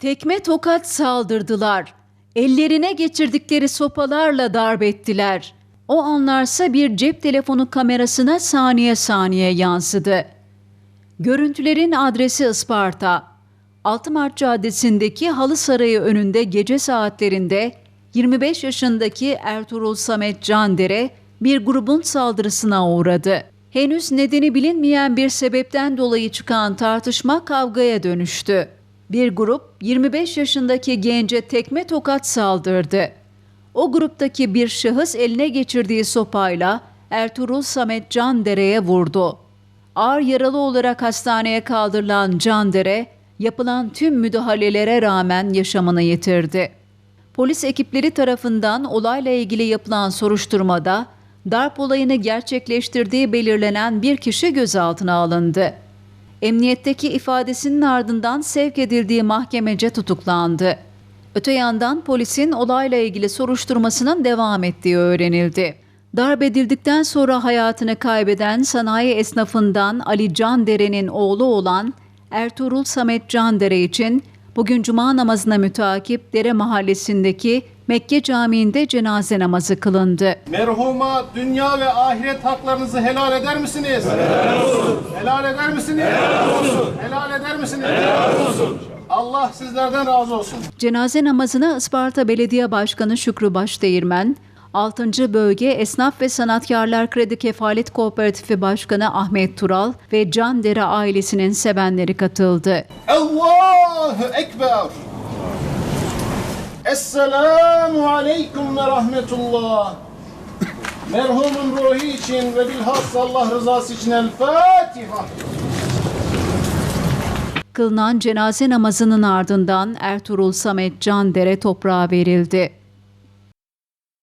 Tekme tokat saldırdılar. Ellerine geçirdikleri sopalarla darp ettiler. O anlarsa bir cep telefonu kamerasına saniye saniye yansıdı. Görüntülerin adresi Isparta. 6 Mart Caddesi'ndeki Halı Sarayı önünde gece saatlerinde 25 yaşındaki Ertuğrul Samet Candere bir grubun saldırısına uğradı. Henüz nedeni bilinmeyen bir sebepten dolayı çıkan tartışma kavgaya dönüştü. Bir grup 25 yaşındaki gence tekme tokat saldırdı. O gruptaki bir şahıs eline geçirdiği sopayla Ertuğrul Samet Candere'ye vurdu. Ağır yaralı olarak hastaneye kaldırılan Candere, yapılan tüm müdahalelere rağmen yaşamını yitirdi. Polis ekipleri tarafından olayla ilgili yapılan soruşturmada darp olayını gerçekleştirdiği belirlenen bir kişi gözaltına alındı. Emniyetteki ifadesinin ardından sevk edildiği mahkemece tutuklandı. Öte yandan polisin olayla ilgili soruşturmasının devam ettiği öğrenildi. Darp edildikten sonra hayatını kaybeden sanayi esnafından Ali Candere'nin oğlu olan Ertuğrul Samet Candere için bugün cuma namazına mütakip Dere Mahallesi'ndeki Mekke Camii'nde cenaze namazı kılındı. Merhuma dünya ve ahiret haklarınızı helal eder misiniz? Helal olsun. Helal eder misiniz? Helal olsun. Helal eder misiniz? Helal olsun. Allah sizlerden razı olsun. Cenaze namazına Isparta Belediye Başkanı Şükrü Başdeğirmen, 6. Bölge Esnaf ve Sanatkarlar Kredi Kefalet Kooperatifi Başkanı Ahmet Tural ve Can Dere ailesinin sevenleri katıldı. Allahu Ekber. Esselamu Aleyküm ve Rahmetullah. Merhumun ruhu için ve bilhassa Allah rızası için El Fatiha. Kılınan cenaze namazının ardından Ertuğrul Samet Can Dere toprağa verildi.